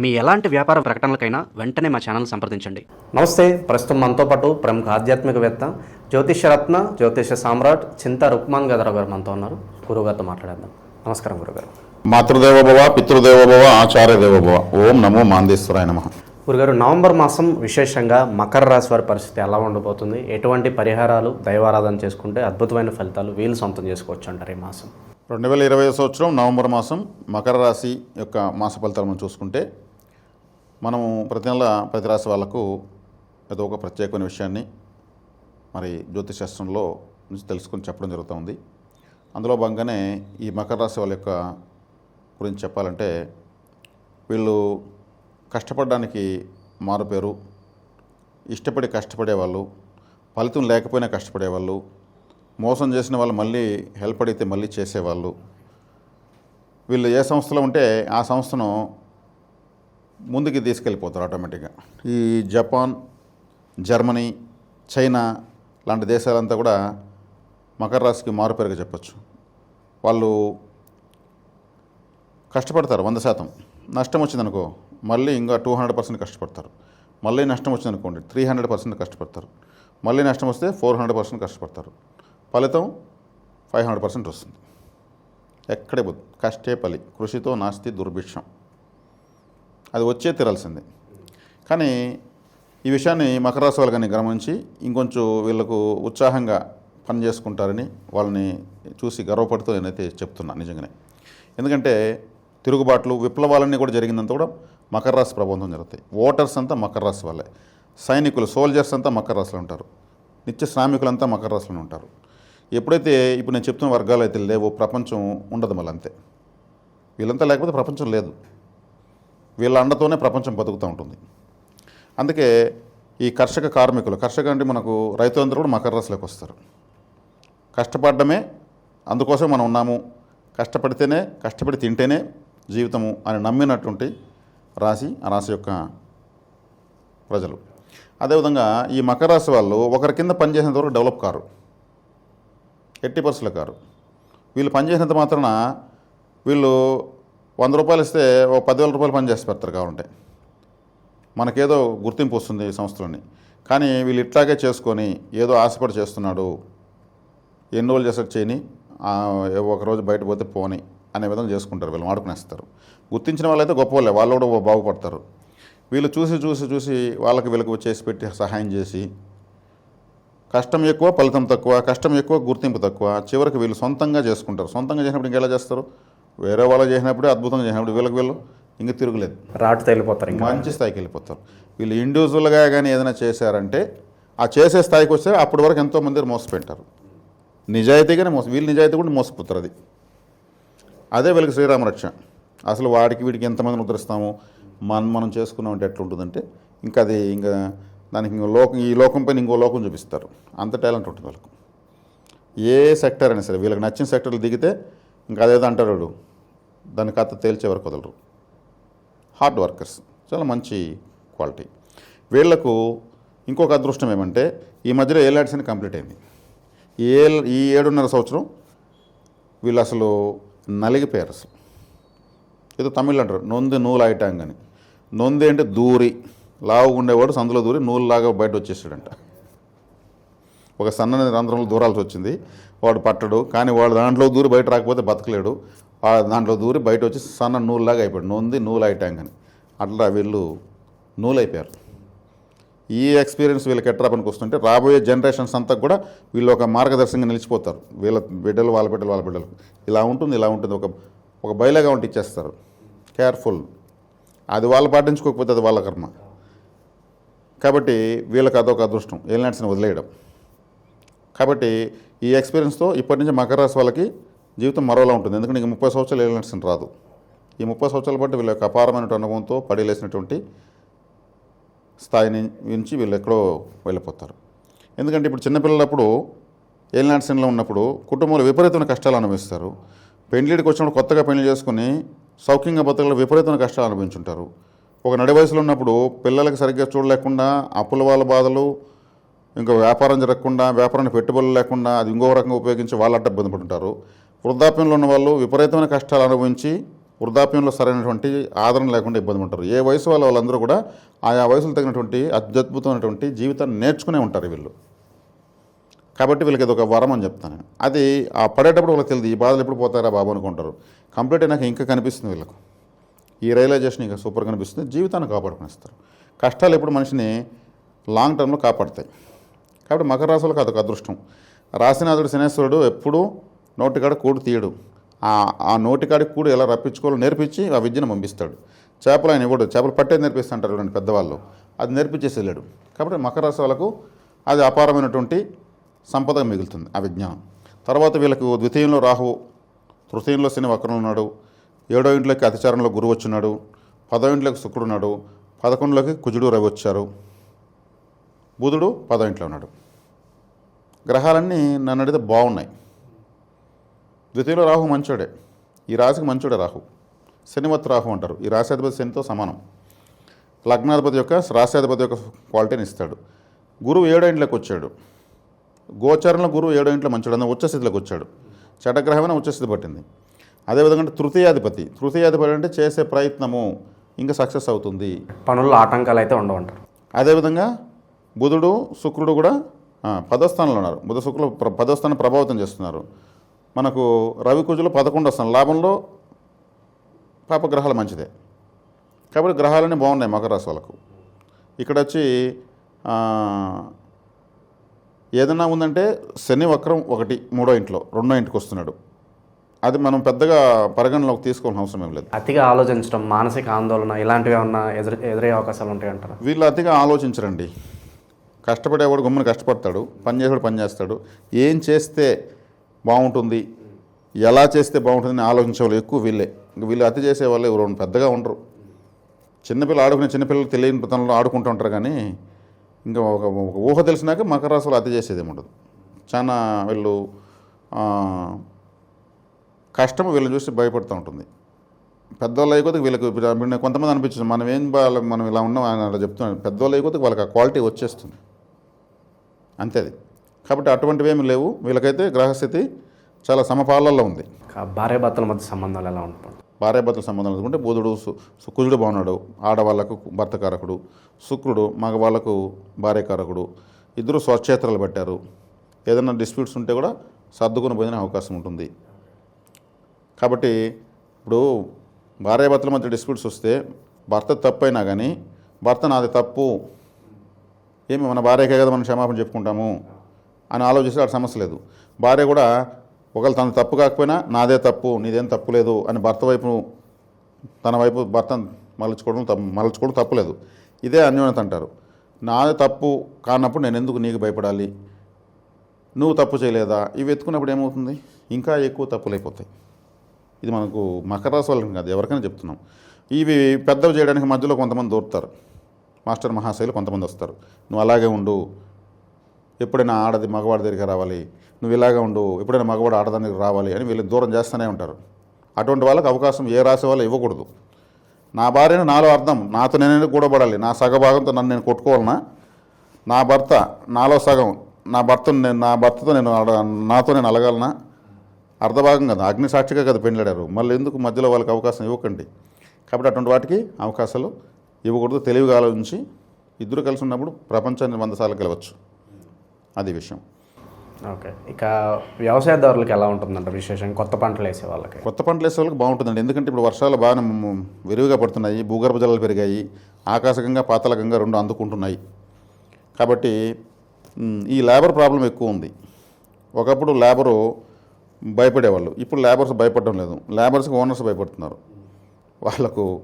మీ ఎలాంటి వ్యాపార ప్రకటనలకైనా వెంటనే మా ఛానల్ సంప్రదించండి. నమస్తే ప్రస్తుతం మనతో పాటు ప్రముఖ ఆధ్యాత్మికవేత్త జ్యోతిషరత్న జ్యోతిష సామ్రాట్ చింత రుక్మాన్ గదరావు గారు మనతో ఉన్నారు. గురువుగారితో మాట్లాడేద్దాం. నమస్కారం గురుగారు మాతృదేవోభవ పితృదేవోభవ ఆచార్యదేవోభవ. ఓం నమో మాందేశ్వరాయ నమ. గురుగారు నవంబర్ మాసం విశేషంగా మకర రాశి వారి పరిస్థితి ఎలా ఉండబోతుంది? ఎటువంటి పరిహారాలు దైవారాధన చేసుకుంటే అద్భుతమైన ఫలితాలు వీలు సొంతం చేసుకోవచ్చు అంటారు ఈ మాసం. రెండు వేల ఇరవై సంవత్సరం నవంబర్ మాసం మకర రాశి యొక్క మాస ఫలితాలు మనం చూసుకుంటే మనము ప్రతి నెల ప్రతి రాశి వాళ్ళకు ఏదో ఒక ప్రత్యేకమైన విషయాన్ని మరి జ్యోతిశాస్త్రంలో నుంచి తెలుసుకొని చెప్పడం జరుగుతుంది అందులో భాగంగానే ఈ మకర రాశి వాళ్ళ యొక్క గురించి చెప్పాలంటే వీళ్ళు కష్టపడడానికి మారుపేరు ఇష్టపడి కష్టపడే వాళ్ళు ఫలితం లేకపోయినా కష్టపడేవాళ్ళు మోసం చేసిన వాళ్ళు మళ్ళీ హెల్ప్ అడిగితే మళ్ళీ చేసేవాళ్ళు. వీళ్ళు ఏ సంస్థలో ఉంటే ఆ సంస్థను ముందుకి తీసుకెళ్ళిపోతారు ఆటోమేటిక్గా ఈ జపాన్ జర్మనీ చైనా లాంటి దేశాలంతా కూడా మకర రాశికి మారుపేరుగా చెప్పచ్చు. వాళ్ళు కష్టపడతారు వంద శాతం. నష్టం వచ్చిందనుకో మళ్ళీ ఇంకా టూ హండ్రెడ్ పర్సెంట్ కష్టపడతారు. మళ్ళీ నష్టం వచ్చిందనుకోండి త్రీ హండ్రెడ్ పర్సెంట్ కష్టపడతారు. మళ్ళీ నష్టం వస్తే ఫోర్ హండ్రెడ్ పర్సెంట్ కష్టపడతారు. ఫలితం ఫైవ్ హండ్రెడ్ పర్సెంట్ వస్తుంది. ఎక్కడే పోదు. కష్టే పలి. కృషితో నాస్తి దుర్భిక్షం. అది వచ్చే తీరాల్సిందే. కానీ ఈ విషయాన్ని మకర రాశి వాళ్ళు కానీ గమనించి ఇంకొంచెం వీళ్ళకు ఉత్సాహంగా పని చేసుకుంటారని వాళ్ళని చూసి గర్వపడుతూ నేనైతే చెప్తున్నా నిజంగానే. ఎందుకంటే తిరుగుబాట్లు విప్లవాలన్నీ కూడా జరిగిందంతా కూడా మకర రాశి ప్రభావం జరుగుతాయి. ఓటర్స్ అంతా మకర రాశి వాళ్ళే. సైనికులు సోల్జర్స్ అంతా మకర రాశిలో ఉంటారు. నిత్య శ్రామికులంతా మకర రాశిలో ఉంటారు. ఎప్పుడైతే ఇప్పుడు నేను చెప్తున్న వర్గాలు అయితే లేవో ప్రపంచం ఉండదు మళ్ళీ అంతే. వీళ్ళంతా లేకపోతే ప్రపంచం లేదు. వీళ్ళ అండతోనే ప్రపంచం బతుకుతూ ఉంటుంది. అందుకే ఈ కర్షక కార్మికులు కర్షక అంటే మనకు రైతులందరూ కూడా మకర రాశిలోకి వస్తారు. కష్టపడడమే అందుకోసం మనం ఉన్నాము. కష్టపడితేనే కష్టపడి తింటేనే జీవితము అని నమ్మినటువంటి రాశి ఆ రాశి యొక్క ప్రజలు. అదేవిధంగా ఈ మకర రాశి వాళ్ళు ఒకరి కింద పనిచేసినంత వరకు డెవలప్ కారు. ఎట్టి పరిస్థితులు కారు. వీళ్ళు పనిచేసినంత మాత్రాన వీళ్ళు వంద రూపాయలు ఇస్తే ఒక పదివేల రూపాయలు పని చేసి పెడతారు కావాలంటే. మనకేదో గుర్తింపు వస్తుంది ఈ సంస్థలని. కానీ వీళ్ళు ఇట్లాగే చేసుకొని ఏదో ఆశపడి చేస్తున్నాడు. ఎన్ని రోజులు చేసారు చేయని ఒకరోజు బయట పోతే పోని అనే విధంగా చేసుకుంటారు. వీళ్ళు వాడుకునేస్తారు. గుర్తించిన వాళ్ళైతే గొప్ప వాళ్ళే వాళ్ళు కూడా బాగుపడతారు. వీళ్ళు చూసి చూసి చూసి వాళ్ళకి వీళ్ళకి చేసి పెట్టి సహాయం చేసి కష్టం ఎక్కువ ఫలితం తక్కువ కష్టం ఎక్కువ గుర్తింపు తక్కువ. చివరికి వీళ్ళు సొంతంగా చేసుకుంటారు. సొంతంగా చేసినప్పుడు ఇంకెలా చేస్తారు? వేరే వాళ్ళు చేసినప్పుడే అద్భుతంగా చేసినప్పుడు వీళ్ళకి వీళ్ళు ఇంక తిరుగులేదు. రాటు తేలిపోతారు ఇంకా. మంచి స్థాయికి వెళ్ళిపోతారు. వీళ్ళు ఇండివిజువల్గా కానీ ఏదైనా చేశారంటే ఆ చేసే స్థాయికి వస్తే అప్పటి వరకు ఎంతోమంది మోసపెట్టారు నిజాయితీగానే మోస వీళ్ళు నిజాయితీ కూడా మోసపోతారు అది. అదే వీళ్ళకి శ్రీరామ రక్ష. అసలు వాడికి వీడికి ఎంతమందిని ఉద్ధరిస్తాము? మనం మనం చేసుకున్నామంటే ఎట్లుంటుందంటే ఇంకా అది ఇంకా దానికి ఇంకో లోకం ఈ లోకం పైన ఇంకో లోకం చూపిస్తారు. అంత టాలెంట్ ఉంటుంది వాళ్ళకు. ఏ సెక్టర్ అయినా సరే వీళ్ళకి నచ్చిన సెక్టర్లు దిగితే ఇంకా అదేదో అంటారు వాడు దాని కథ తేల్చే వరకు వదలరు. హార్డ్ వర్కర్స్ చాలా మంచి క్వాలిటీ వీళ్ళకు ఇంకొక అదృష్టం ఏమంటే ఈ మధ్యలో ఏలాడ్స్ అని కంప్లీట్ అయింది. ఈ ఏ ఈ ఏడున్నర సంవత్సరం వీళ్ళు అసలు నలిగిపోయారు అసలు. ఏదో తమిళ్ అంటారు నొంది నూలు ఐటాంగ్ అని నొంది అంటే దూరి. లావుగా ఉండేవాడు సందులో దూరి నూలులాగా బయట వచ్చేసాడంట ఒక సన్నని రంధ్రంలో దూరాల్సి వచ్చింది. వాడు పట్టడు కానీ వాడు దాంట్లో దూరి బయట రాకపోతే బతకలేడు. దాంట్లో దూరి బయట వచ్చి సన్న నూలులాగా అయిపోయాడు. నొంది నూలు అయ్యాం కానీ అట్లా వీళ్ళు నూలు అయిపోయారు ఈ ఎక్స్పీరియన్స్ వీళ్ళకి ఎట్లా పనికి వస్తుంటే రాబోయే జనరేషన్స్ అంతా కూడా వీళ్ళు ఒక మార్గదర్శకంగా నిలిచిపోతారు. వీళ్ళ బిడ్డలు వాళ్ళ బిడ్డలు వాళ్ళ బిడ్డలు. ఇలా ఉంటుంది ఇలా ఉంటుంది. ఒక ఒక బయలుగా ఉంటే ఇచ్చేస్తారు. కేర్ఫుల్. అది వాళ్ళు పాటించుకోకపోతే అది వాళ్ళ కర్మ. కాబట్టి వీళ్ళకి అదొక అదృష్టం. ఏలినాట్స్ని వదిలేయడం. కాబట్టి ఈ ఎక్స్పీరియన్స్తో ఇప్పటి నుంచి మకర రాశి వాళ్ళకి జీవితం మరోలా ఉంటుంది. ఎందుకంటే ఇంక ముప్పై సంవత్సరాలు ఏలినాట్స్ని రాదు. ఈ ముప్పై సంవత్సరాల బట్టి వీళ్ళ యొక్క అపారమైన అనుభవంతో పడిలేసినటువంటి స్థాయి నుంచి వీళ్ళు ఎక్కడో వెళ్ళిపోతారు. ఎందుకంటే ఇప్పుడు చిన్నపిల్లలప్పుడు ఏలినాడ్సన్లో ఉన్నప్పుడు కుటుంబంలో విపరీతమైన కష్టాలు అనుభవిస్తారు. పెండ్లిడికి వచ్చినప్పుడు కొత్తగా పెళ్ళి చేసుకుని సౌఖ్యంగా బతకలు విపరీతమైన కష్టాలు అనుభవించుంటారు. ఒక నడి వయసులో ఉన్నప్పుడు పిల్లలకు సరిగ్గా చూడలేకుండా అప్పుల వాళ్ళ బాధలు ఇంకా వ్యాపారం జరగకుండా వ్యాపారానికి పెట్టుబడులు లేకుండా అది ఇంకో రకంగా ఉపయోగించి వాళ్ళ అడ్డ ఇబ్బంది పడుతుంటారు వృద్ధాప్యంలో ఉన్న వాళ్ళు విపరీతమైన కష్టాలు అనుభవించి వృద్ధాప్యంలో సరైనటువంటి ఆదరణ లేకుండా ఇబ్బంది ఉంటారు ఏ వయసు వాళ్ళ వాళ్ళందరూ కూడా ఆయా వయసులు తగినటువంటి అత్యద్భుతమైనటువంటి జీవితాన్ని నేర్చుకునే ఉంటారు వీళ్ళు. కాబట్టి వీళ్ళకి ఇది ఒక వరం అని చెప్తాను అది ఆ పడేటప్పుడు వాళ్ళకి తెలియదు ఈ బాధలు ఎప్పుడు పోతారా బాబు అనుకుంటారు. కంప్లీట్ అయినాక ఇంకా కనిపిస్తుంది వీళ్ళకు. ఈ రియలైజేషన్ ఇంకా సూపర్ కనిపిస్తుంది జీవితాన్ని కాపాడుకునేస్తారు. కష్టాలు ఎప్పుడు మనిషిని లాంగ్ టర్మ్లో కాపాడతాయి. కాబట్టి మకర రాశులకు అదొక అదృష్టం. రాశినాథుడు శనేశ్వరుడు ఎప్పుడూ నోటికాడ కూడు తీయడు. ఆ ఆ కూడు ఎలా రప్పించుకోవాలో నేర్పించి ఆ విద్యను పంపిస్తాడు. చేపలు ఆయన ఇవ్వడు. చేపలు పట్టేది నేర్పిస్తుంటారు చూడండి పెద్దవాళ్ళు. అది నేర్పించేసి వెళ్ళాడు. కాబట్టి మకర రాశి వాళ్ళకు అది అపారమైనటువంటి సంపద మిగులుతుంది ఆ విజ్ఞానం. తర్వాత వీళ్ళకు ద్వితీయంలో రాహు తృతీయంలో శని వక్రం ఉన్నాడు. ఏడో ఇంట్లోకి అతిచారంలో గురువు వచ్చున్నాడు. పదో ఇంట్లోకి శుక్రుడు ఉన్నాడు. పదకొండులోకి కుజుడు రవి వచ్చారు. బుధుడు పదో ఇంట్లో ఉన్నాడు. గ్రహాలన్నీ నన్ను అడిగితే బాగున్నాయి. ద్వితీయంలో రాహు మంచోడే. ఈ రాశికి మంచోడే రాహు. శనివత్ రాహు అంటారు. ఈ రాశాధిపతి శనితో సమానం. లగ్నాధిపతి యొక్క రాశాధిపతి యొక్క క్వాలిటీని ఇస్తాడు. గురువు ఏడో ఇంట్లోకి వచ్చాడు. గోచరంలో గురువు ఏడో ఇంట్లో మంచోడు. అందులో ఉచ్చస్థితిలోకి వచ్చాడు. చటగ్రహమైన ఉచ్చస్థితి పట్టింది. అదేవిధంగా తృతీయాధిపతి. తృతీయాధిపతి అంటే చేసే ప్రయత్నము. ఇంకా సక్సెస్ అవుతుంది. పనుల్లో ఆటంకాలు అయితే ఉండవంటారు. అదేవిధంగా బుధుడు శుక్రుడు కూడా ఆ, పదో స్థానంలో ఉన్నారు. బుధ శుక్రులు ప్ర- పదో స్థానం ప్రభావితం చేస్తున్నారు. మనకు రవి కుజులు పదకొండో స్థానం. లాభంలో పాపగ్రహాలు మంచిదే. కాబట్టి గ్రహాలన్నీ బాగున్నాయి మకర రాశి వాళ్ళకు. ఇక్కడ వచ్చి ఆ, ఏదైనా ఉందంటే శని వక్రం ఒకటి మూడో ఇంట్లో రెండో ఇంటికి వస్తున్నాడు. అది మనం పెద్దగా పరిగణలోకి తీసుకోవాల్సిన అవసరం ఏం లేదు. అతిగా ఆలోచించడం మానసిక ఆందోళన ఇలాంటివి ఏమన్నా ఎదురు ఎదురయ్యే అవకాశాలు ఉంటాయి అంటారా వీళ్ళు అతిగా ఆలోచించరండి. కష్టపడేవాడు గమ్మున కష్టపడతాడు పని చేసేవాడు పని చేస్తాడు ఏం చేస్తే బాగుంటుంది ఎలా చేస్తే బాగుంటుందని ఆలోచించే వాళ్ళు ఎక్కువ వీళ్ళే. వీళ్ళు అతి చేసే వాళ్ళు ఎవరు పెద్దగా ఉండరు. చిన్నపిల్లలు ఆడుకునే చిన్నపిల్లలు తెలియని తనలో ఆడుకుంటూ ఉంటారు కానీ ఇంకా ఒక ఒక ఊహ తెలిసినాక మకర రాశులు అతి చేసేది ఉండదు. చాలా వీళ్ళు కష్టం వీళ్ళని చూసి భయపడుతూ ఉంటుంది. పెద్దవాళ్ళు అయిపోతే వీళ్ళకి కొంతమంది అనిపించింది మనం ఏం మనం ఇలా ఉన్నాం అని అలా చెప్తున్నాను పెద్దవాళ్ళు అయిపోతే వాళ్ళకి ఆ క్వాలిటీ వచ్చేస్తుంది. అంతే అది కాబట్టి అటువంటివి ఏమి లేవు. వీళ్ళకైతే గ్రహస్థితి చాలా సమపాలల్లో ఉంది. ఇంకా భార్య భర్తల మధ్య సంబంధాలు ఎలా ఉంటుంది భార్యాభర్తల సంబంధం చూసుకుంటే బుధుడు కుజుడు బాగున్నాడు. ఆడవాళ్ళకు భర్త కారకుడు శుక్రుడు మగవాళ్ళకు భార్య కారకుడు ఇద్దరు స్వక్షేత్రాలు పెట్టారు. ఏదైనా డిస్ప్యూట్స్ ఉంటే కూడా సర్దుకుని పోయిన అవకాశం ఉంటుంది. కాబట్టి ఇప్పుడు భార్యాభర్తల మధ్య డిస్ప్యూట్స్ వస్తే భర్త తప్పు అయినా కానీ భర్త నాది తప్పు ఏమి మన భార్యకే కదా మనం క్షమాపణ చెప్పుకుంటాము అని ఆలోచిస్తే అక్కడ సమస్య లేదు. భార్య కూడా ఒకవేళ తన తప్పు కాకపోయినా నాదే తప్పు నీదేం తప్పు లేదు అని భర్త వైపు తన వైపు భర్త మలుచుకోవడం తప్పు మలచుకోవడం తప్పులేదు ఇదే అన్యోన్యత అంటారు. నాదే తప్పు కానప్పుడు నేను ఎందుకు నీకు భయపడాలి? నువ్వు తప్పు చేయలేదా? ఇవి ఎత్తుకున్నప్పుడు ఏమవుతుంది? ఇంకా ఎక్కువ తప్పులైపోతాయి ఇది మనకు మకర రాశి వాళ్ళకి కాదు ఎవరికైనా చెప్తున్నాం. ఇవి పెద్దవి చేయడానికి మధ్యలో కొంతమంది దూరుతారు. మాస్టర్ మహాశైలు కొంతమంది వస్తారు. నువ్వు అలాగే ఉండు. ఎప్పుడైనా ఆడది మగవాడి దగ్గరికి రావాలి. నువ్వు ఇలాగే ఉండు. ఎప్పుడైనా మగవాడు ఆడదాని దగ్గరికి రావాలి అని వీళ్ళు దూరం చేస్తూనే ఉంటారు. అటువంటి వాళ్ళకి అవకాశం ఏ రాసే వాళ్ళు ఇవ్వకూడదు. నా భార్యను నాలో అర్థం. నాతో నేనే కూడబడాలి. నా సగభాగంతో నన్ను నేను కొట్టుకోవాలన్నా నా భర్త నాలో సగం. నా భర్తను నేను నా భర్తతో నేను నాతో నేను అలగాలనా? అర్ధభాగం కదా. అగ్ని సాక్షిగా కదా పెళ్ళాడారు మళ్ళీ ఎందుకు మధ్యలో వాళ్ళకి అవకాశం ఇవ్వకండి? కాబట్టి అటువంటి వాటికి అవకాశాలు ఇవ్వకూడదు తెలివిగా ఆలోచించి ఇద్దరు కలిసి ఉన్నప్పుడు ప్రపంచాన్ని వంద సార్లు గెలవచ్చు. అది విషయం. ఓకే. ఇక వ్యవసాయదారులకు ఎలా ఉంటుందంట విశేషం? కొత్త పంటలు వేసే వాళ్ళకి. కొత్త పంటలు వేసే వాళ్ళకి బాగుంటుందండి. ఎందుకంటే ఇప్పుడు వర్షాలు బాగా విరివిగా పడుతున్నాయి భూగర్భ జలాలు పెరిగాయి ఆకాశగంగా పాతాళగంగా రెండు అందుకుంటున్నాయి. కాబట్టి ఈ లేబర్ ప్రాబ్లం ఎక్కువ ఉంది. ఒకప్పుడు లేబరు భయపడేవాళ్ళు. ఇప్పుడు లేబర్స్ భయపడడం లేదు. లేబర్స్కి ఓనర్స్ భయపడుతున్నారు. వాళ్ళకు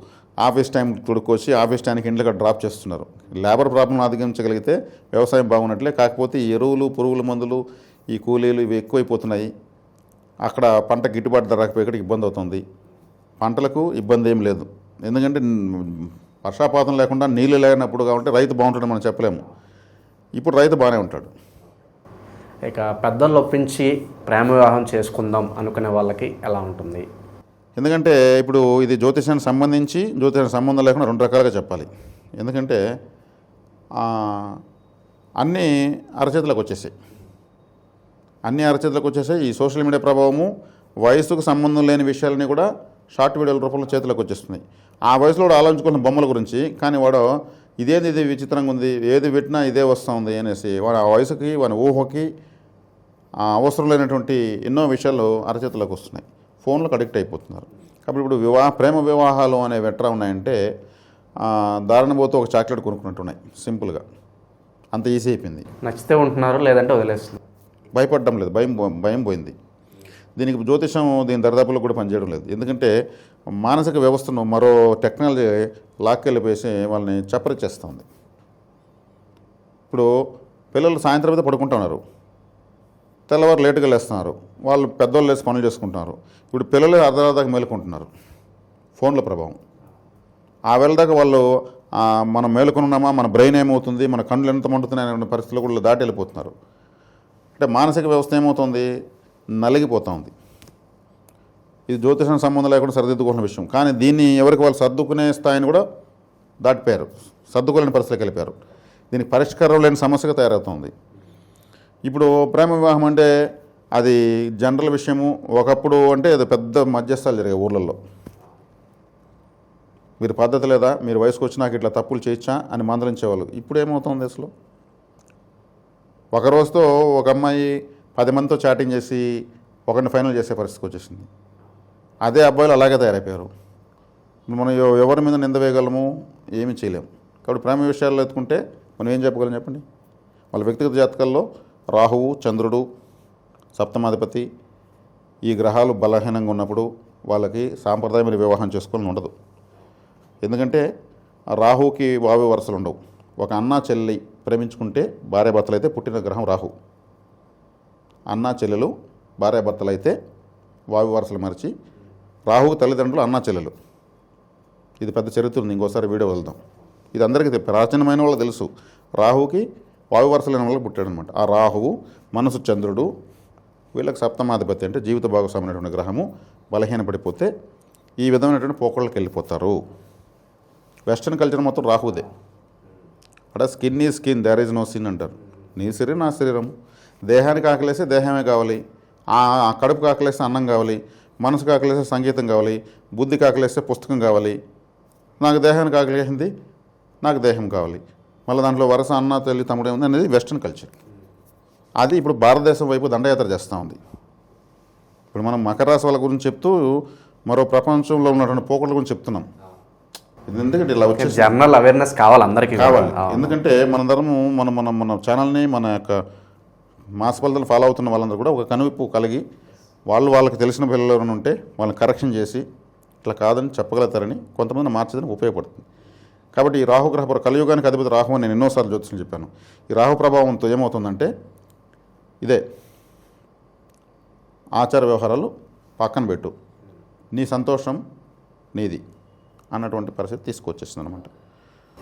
ఆఫీస్ టైం తుడుకొచ్చి ఆఫీస్ టైంకి ఇంట్లో డ్రాప్ చేస్తున్నారు. లేబర్ ప్రాబ్లం అధిగమించగలిగితే వ్యవసాయం బాగున్నట్లే కాకపోతే ఎరువులు పురుగుల మందులు ఈ కూలీలు ఇవి ఎక్కువైపోతున్నాయి. అక్కడ పంట గిట్టుబాటు ధర రాకపోయి ఇక్కడ ఇబ్బంది అవుతుంది. పంటలకు ఇబ్బంది ఏం లేదు. ఎందుకంటే వర్షాపాతం లేకుండా నీళ్ళు లేనప్పుడు కాబట్టి రైతు బాగుంటాడని మనం చెప్పలేము. ఇప్పుడు రైతు బాగానే ఉంటాడు. ఇక పెద్దలు ఒప్పించి ప్రేమ వివాహం చేసుకుందాం అనుకునే వాళ్ళకి ఎలా ఉంటుంది? ఎందుకంటే ఇప్పుడు ఇది జ్యోతిషానికి సంబంధించి జ్యోతిషానికి సంబంధం లేకుండా రెండు రకాలుగా చెప్పాలి. ఎందుకంటే అన్నీ అరచేతులకు వచ్చేసాయి. అన్ని అరచేతులకు వచ్చేసాయి. ఈ సోషల్ మీడియా ప్రభావము వయసుకు సంబంధం లేని విషయాలని కూడా షార్ట్ వీడియోల రూపంలో చేతిలోకి వచ్చేస్తున్నాయి. ఆ వయసులో కూడా ఆలోచించుకున్న బొమ్మల గురించి కానీ వాడు ఇదేది ఇది విచిత్రంగా ఉంది ఏది పెట్టినా ఇదే వస్తుంది అనేసి వాడు ఆ వయసుకి వాని ఊహకి అవసరం లేనటువంటి ఎన్నో విషయాలు అరచేతులకు వస్తున్నాయి. ఫోన్లకు అడిక్ట్ అయిపోతున్నారు. కాబట్టి ఇప్పుడు వివాహ ప్రేమ వివాహాలు అనేవి ఎట్లా ఉన్నాయంటే పోతే ఒక చాక్లెట్ కొనుక్కున్నట్టు ఉన్నాయి సింపుల్గా. అంత ఈజీ అయిపోయింది. నచ్చితే ఉంటున్నారు లేదంటే వదిలేస్తున్నారు. భయపడడం లేదు భయం భయం పోయింది. దీనికి జ్యోతిషం దీని దరిదాపులో కూడా పనిచేయడం లేదు. ఎందుకంటే మానసిక వ్యవస్థను మరో టెక్నాలజీ లాక్కెళ్ళిపోసి వాళ్ళని చప్పరిచేస్తుంది ఇప్పుడు పిల్లలు సాయంత్రం అయితే పడుకుంటున్నారు తెల్లవారు లేటుగా లేస్తున్నారు. వాళ్ళు పెద్దవాళ్ళు లేసి పనులు చేసుకుంటున్నారు. ఇప్పుడు పిల్లలు అర్ధరాదాకా మేలుకుంటున్నారు. ఫోన్ల ప్రభావం. ఆ వేళదాకా వాళ్ళు మనం మేలుకున్నామా మన బ్రెయిన్ ఏమవుతుంది? మన కళ్ళు ఎంత మండుతున్నాయి అనే పరిస్థితులు కూడా దాటి వెళ్ళిపోతున్నారు. అంటే మానసిక వ్యవస్థ ఏమవుతుంది? నలిగిపోతూ ఉంది. ఇది జ్యోతిషం సంబంధం లేకుండా సరిదిద్దుకున్న విషయం. కానీ దీన్ని ఎవరికి వాళ్ళు సర్దుకునే స్థాయిని కూడా దాటిపోయారు. సర్దుకోలేని పరిస్థితులకు వెళ్ళిపోయారు. దీనికి పరిష్కారం లేని సమస్యగా తయారవుతుంది. ఇప్పుడు ప్రేమ వివాహం అంటే అది జనరల్ విషయము. ఒకప్పుడు అంటే అది పెద్ద మధ్యస్థాలు జరిగాయి ఊళ్ళల్లో మీరు పద్ధతి లేదా? మీరు వయసుకు వచ్చినాక ఇట్లా తప్పులు చేయొచ్చా అని మందలించేవాళ్ళు. ఇప్పుడు ఏమవుతుంది అసలు? ఒక రోజుతో ఒక అమ్మాయి పది మందితో చాటింగ్ చేసి ఒకరిని ఫైనల్ చేసే పరిస్థితికి వచ్చేసింది. అదే అబ్బాయిలు అలాగే తయారైపోయారు. మనం ఎవరి మీద నింద వేయగలము? ఏమీ చేయలేము. కాబట్టి ప్రేమ విషయాల్లో ఎత్తుకుంటే మనం ఏం చెప్పగలం చెప్పండి? వాళ్ళ వ్యక్తిగత జాతకాల్లో రాహువు చంద్రుడు సప్తమాధిపతి ఈ గ్రహాలు బలహీనంగా ఉన్నప్పుడు వాళ్ళకి సాంప్రదాయమైన వివాహం చేసుకోవాలని ఉండదు. ఎందుకంటే రాహుకి వావి వరుసలు ఉండవు. ఒక అన్న చెల్లి ప్రేమించుకుంటే భార్యాభర్తలు అయితే పుట్టిన గ్రహం రాహు అన్న చెల్లెలు భార్యాభర్తలు అయితే వావి వరుసలు మరిచి రాహు తల్లిదండ్రులు అన్న చెల్లెలు. ఇది పెద్ద చరిత్ర ఉంది ఇంకోసారి వీడియో వెళ్దాం ఇది అందరికీ ప్రాచీనమైన వాళ్ళు తెలుసు. రాహుకి వాయు వరుసలైన వాళ్ళకి పుట్టాడనమాట. ఆ రాహువు మనసు చంద్రుడు వీళ్ళకి సప్తమాధిపతి అంటే జీవిత భాగస్వామైనటువంటి గ్రహము బలహీనపడిపోతే ఈ విధమైనటువంటి పోకళ్ళకి వెళ్ళిపోతారు. వెస్ట్రన్ కల్చర్ మొత్తం రాహుదే అక్కడ స్కిన్ ఈ skin there is no sin అంటారు. నీ శరీరం నా శరీరం దేహానికి ఆకలేస్తే దేహమే కావాలి. ఆ కడుపు కాకలేస్తే ఆకలేస్తే అన్నం కావాలి. మనసు కాకలేస్తే సంగీతం కావాలి. బుద్ధి కాకలేస్తే పుస్తకం కావాలి. నాకు దేహానికి ఆకలేసింది నాకు దేహం కావాలి. మళ్ళీ దాంట్లో వరుస అన్న తల్లి తమ్ముడు ఏముంది అనేది వెస్ట్రన్ కల్చర్. అది ఇప్పుడు భారతదేశం వైపు దండయాత్ర చేస్తూ ఉంది. ఇప్పుడు మనం మకర రాశి వాళ్ళ గురించి చెప్తూ మరో ప్రపంచంలో ఉన్నటువంటి పోకళ్ళ గురించి చెప్తున్నాం. ఇది ఎందుకంటే ఇలా వచ్చేసి జనరల్ అవేర్నెస్ కావాలి అందరికీ. కావాలి. ఎందుకంటే మన ధర్మం మన మన మన ఛానల్ని మన యొక్క మాస్ ఫలితాలు ఫాలో అవుతున్న వాళ్ళందరూ కూడా ఒక కనువిప్పు కలిగి వాళ్ళు వాళ్ళకి తెలిసిన పిల్లలు ఉంటే వాళ్ళని కరెక్షన్ చేసి ఇట్లా కాదని చెప్పగలుగుతారని కొంతమంది మార్చడానికి ఉపయోగపడుతుంది. కాబట్టి ఈ రాహుగ్రహ కలియుగానికి అధిపతి రాహు అని నేను ఎన్నోసార్లు జ్యోతిషం చెప్పాను. ఈ రాహు ప్రభావంతో ఏమవుతుందంటే ఇదే ఆచార వ్యవహారాలు పక్కన పెట్టు. నీ సంతోషం నీది అన్నటువంటి పరిస్థితి తీసుకొచ్చేసింది అనమాట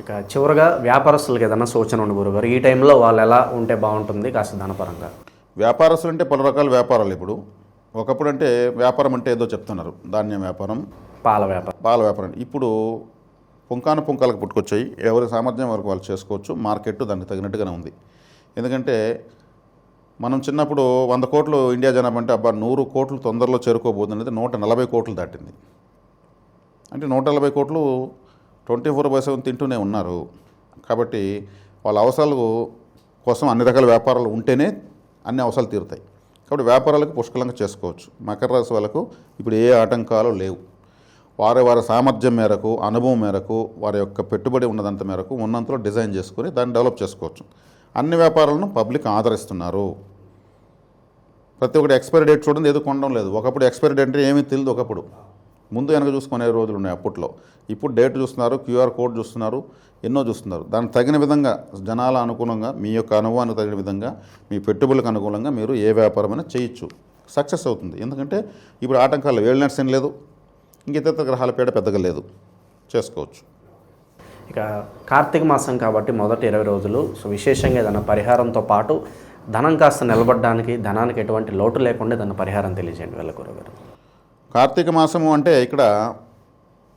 ఇక చివరగా వ్యాపారస్తులకు ఏదైనా సూచన ఉండి గురుగారు ఈ టైంలో వాళ్ళు ఎలా ఉంటే బాగుంటుంది కాస్త ధనపరంగా? వ్యాపారస్తులు అంటే పలు రకాల వ్యాపారాలు ఇప్పుడు. ఒకప్పుడు అంటే వ్యాపారం అంటే ఏదో చెప్తున్నారు. ధాన్యం వ్యాపారం పాల వ్యాపారం. పాల వ్యాపారం. ఇప్పుడు పుంకాను పుంకాలకు పుట్టుకొచ్చాయి. ఎవరి సామర్థ్యం వరకు వాళ్ళు చేసుకోవచ్చు. మార్కెట్ దానికి తగినట్టుగానే ఉంది. ఎందుకంటే మనం చిన్నప్పుడు వంద కోట్లు ఇండియా జనాభా అంటే అబ్బా నూరు కోట్లు తొందరలో చేరుకోబోతున్నది అనేది నూట నలభై కోట్లు దాటింది. అంటే నూట నలభై కోట్లు ట్వంటీ ఫోర్ బై సెవెన్ తింటూనే ఉన్నారు. కాబట్టి వాళ్ళ అవసరాలు కోసం అన్ని రకాల వ్యాపారాలు ఉంటేనే అన్ని అవసరాలు తీరుతాయి. కాబట్టి వ్యాపారాలకు పుష్కలంగా చేసుకోవచ్చు. మకర రాశి వాళ్ళకు ఇప్పుడు ఏ ఆటంకాలు లేవు. వారి వారి సామర్థ్యం మేరకు అనుభవం మేరకు వారి యొక్క పెట్టుబడి ఉన్నదంత మేరకు ఉన్నంతలో డిజైన్ చేసుకొని దాన్ని డెవలప్ చేసుకోవచ్చు. అన్ని వ్యాపారాలను పబ్లిక్ ఆదరిస్తున్నారు. ప్రతి ఒక్కటి ఎక్స్పైరీ డేట్ చూడండి ఏదో కొనడం లేదు. ఒకప్పుడు ఎక్స్పైరీ డేట్ అంటే ఏమీ తెలియదు ఒకప్పుడు. ముందు వెనక చూసుకునే రోజులు ఉన్నాయి అప్పట్లో. ఇప్పుడు డేట్ చూస్తున్నారు క్యూఆర్ కోడ్ చూస్తున్నారు ఎన్నో చూస్తున్నారు. దానికి తగిన విధంగా జనాల అనుగుణంగా మీ యొక్క అనుభవానికి తగిన విధంగా మీ పెట్టుబడులకు అనుకూలంగా మీరు ఏ వ్యాపారమైనా చేయొచ్చు. సక్సెస్ అవుతుంది. ఎందుకంటే ఇప్పుడు ఆటంకాలు వేలినట్స్ ఏం లేదు. ఇంక ఇతర గ్రహాల పేడ పెద్దగా లేదు. చేసుకోవచ్చు. ఇక కార్తీక మాసం కాబట్టి మొదటి ఇరవై రోజులు సో విశేషంగా ఏదైనా పరిహారంతో పాటు ధనం కాస్త నిలబడడానికి ధనానికి ఎటువంటి లోటు లేకుండా ఏదైనా పరిహారం తెలియజేయండి వీళ్ళ గురుగారు. కార్తీక మాసము అంటే ఇక్కడ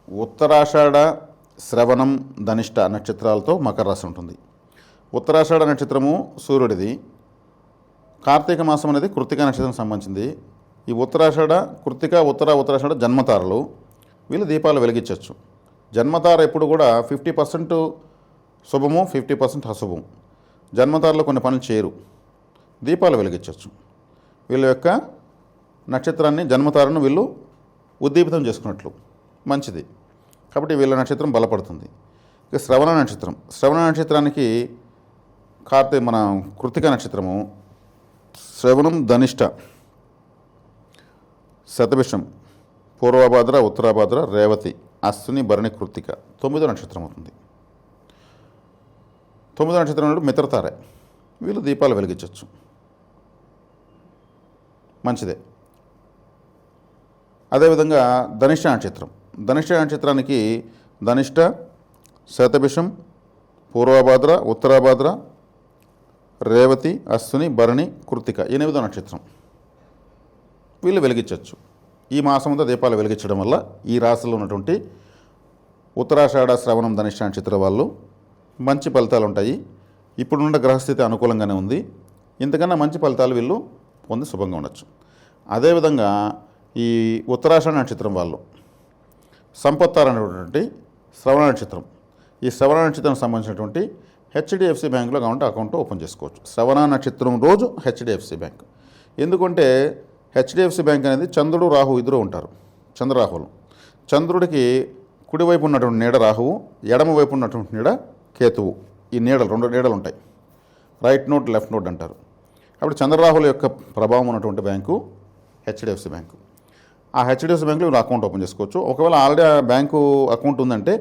ఉత్తరాషాఢ శ్రవణం ధనిష్ట నక్షత్రాలతో మకర రాశి ఉంటుంది. ఉత్తరాషాఢ నక్షత్రము సూర్యుడిది. కార్తీక మాసం అనేది కృతిక నక్షత్రం సంబంధించింది. ఈ ఉత్తరాషాఢ కృతిక ఉత్తర ఉత్తరాషాఢ జన్మతారలు వీళ్ళు దీపాలు వెలిగించవచ్చు జన్మతార ఎప్పుడు కూడా ఫిఫ్టీ పర్సెంట్ శుభము ఫిఫ్టీ పర్సెంట్ అశుభం జన్మతారలో కొన్ని పనులు చేయరు. దీపాలు వెలిగించవచ్చు వీళ్ళ యొక్క నక్షత్రాన్ని జన్మతారను వీళ్ళు ఉద్దీపితం చేసుకున్నట్లు. మంచిది. కాబట్టి వీళ్ళ నక్షత్రం బలపడుతుంది. ఇక శ్రవణ నక్షత్రం. శ్రవణ నక్షత్రానికి కార్తీ మన కృతిక నక్షత్రము శ్రవణం ధనిష్ట. శతభిషం పూర్వభాద్ర ఉత్తరాభాద్ర రేవతి అశ్విని భరణి కృత్తిక. తొమ్మిదో నక్షత్రం అవుతుంది. తొమ్మిదో నక్షత్రంలో మిత్రతారే. వీళ్ళు దీపాలు వెలిగించవచ్చు మంచిదే. అదేవిధంగా ధనిష్ట నక్షత్రం. ధనిష్ట నక్షత్రానికి ధనిష్ట శతభిషం పూర్వభాద్ర ఉత్తరాభాద్ర రేవతి అశ్విని భరణి కృతిక ఎనిమిదో నక్షత్రం. వీళ్ళు వెలిగించవచ్చు. ఈ మాసం దీపాలు వెలిగించడం వల్ల ఈ రాశిలో ఉన్నటువంటి ఉత్తరాషాఢ శ్రవణం ధనిష్ట నక్షత్ర వాళ్ళు మంచి ఫలితాలు ఉంటాయి. ఇప్పుడున్న గ్రహస్థితి అనుకూలంగానే ఉంది. ఇంతకన్నా మంచి ఫలితాలు వీళ్ళు పొంది శుభంగా ఉండొచ్చు. అదేవిధంగా ఈ ఉత్తరాషాఢ నక్షత్రం వాళ్ళు సంపత్తారు అనేటువంటి శ్రవణ నక్షత్రం. ఈ శ్రవణ నక్షత్రం సంబంధించినటువంటి హెచ్డిఎఫ్సి బ్యాంకులో కావాలంటే అకౌంట్ ఓపెన్ చేసుకోవచ్చు. శ్రవణ నక్షత్రం రోజు హెచ్డిఎఫ్సి బ్యాంక్. ఎందుకంటే హెచ్డిఎఫ్సి బ్యాంక్ అనేది చంద్రుడు రాహు ఇద్దరు ఉంటారు. చంద్రరాహువులు చంద్రుడికి కుడివైపు ఉన్నటువంటి నీడ రాహువు ఎడమవైపు ఉన్నటువంటి నీడ కేతువు. ఈ నీడలు రెండు నీడలు ఉంటాయి. రైట్ నోట్ లెఫ్ట్ నోట్ అంటారు. అప్పుడు చంద్రరాహుల యొక్క ప్రభావం ఉన్నటువంటి బ్యాంకు హెచ్డిఎఫ్సి బ్యాంకు. ఆ హెచ్డిఎఫ్సి బ్యాంకులో మీరు అకౌంట్ ఓపెన్ చేసుకోవచ్చు. ఒకవేళ ఆల్రెడీ ఆ బ్యాంకు అకౌంట్ ఉందంటే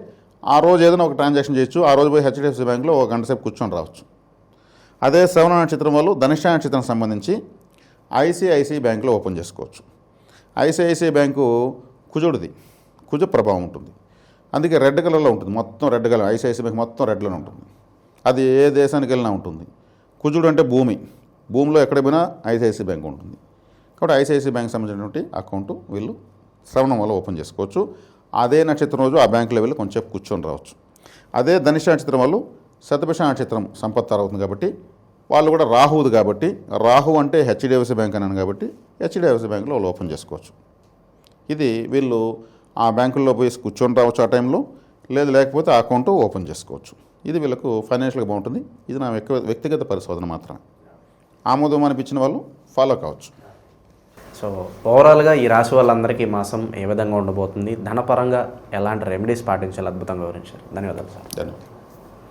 ఆ రోజు ఏదైనా ఒక ట్రాన్సాక్షన్ చేయొచ్చు. ఆ రోజు పోయి హెచ్డిఎఫ్సి బ్యాంకులో ఒక గంట సేపు కూర్చొని రావచ్చు. అదే శ్రవణ నక్షత్రం వాళ్ళు ధనిష్ట నక్షత్రం సంబంధించి ఐసిఐసిఐ బ్యాంకులో ఓపెన్ చేసుకోవచ్చు. ఐసిఐసిఐ బ్యాంకు కుజుడిది. కుజ ప్రభావం ఉంటుంది. అందుకే రెడ్ కలర్లో ఉంటుంది. మొత్తం రెడ్ కలర్ ఐసిఐసిఐ బ్యాంక్ మొత్తం రెడ్లో ఉంటుంది. అది ఏ దేశానికి వెళ్ళినా ఉంటుంది. కుజుడు అంటే భూమి. భూమిలో ఎక్కడ పోయినా ఐసిఐసిఐ బ్యాంక్ ఉంటుంది. కాబట్టి ఐసిఐసిఐ బ్యాంక్ సంబంధించినటువంటి అకౌంట్ వీళ్ళు శ్రవణం వల్ల ఓపెన్ చేసుకోవచ్చు. అదే నక్షత్రం రోజు ఆ బ్యాంకులో వెళ్ళి కొంచెం కూర్చొని రావచ్చు. అదే ధనిష్ట నక్షత్రం వాళ్ళు శతభిష నక్షత్రం సంపత్తారు అవుతుంది కాబట్టి వాళ్ళు కూడా రాహువుది కాబట్టి రాహు అంటే హెచ్డిఎఫ్సి బ్యాంక్ అన్నాను కాబట్టి హెచ్డిఎఫ్సి బ్యాంకులో వాళ్ళు ఓపెన్ చేసుకోవచ్చు. ఇది వీళ్ళు ఆ బ్యాంకుల్లో పోయి కూర్చొని రావచ్చు ఆ టైంలో లేదు లేకపోతే ఆ అకౌంట్ ఓపెన్ చేసుకోవచ్చు. ఇది వీళ్ళకు ఫైనాన్షియల్గా బాగుంటుంది. ఇది నా వ్యక్తి వ్యక్తిగత పరిశోధన మాత్రమే. ఆమోదం అనిపించిన వాళ్ళు ఫాలో కావచ్చు. సో ఓవరాల్గా ఈ రాశి వాళ్ళందరికీ మాసం ఏ విధంగా ఉండబోతుంది? ధనపరంగా ఎలాంటి రెమెడీస్ పాటించాలి అద్భుతంగా వివరించారు. ధన్యవాదాలు సార్. ధన్యవాదాలు.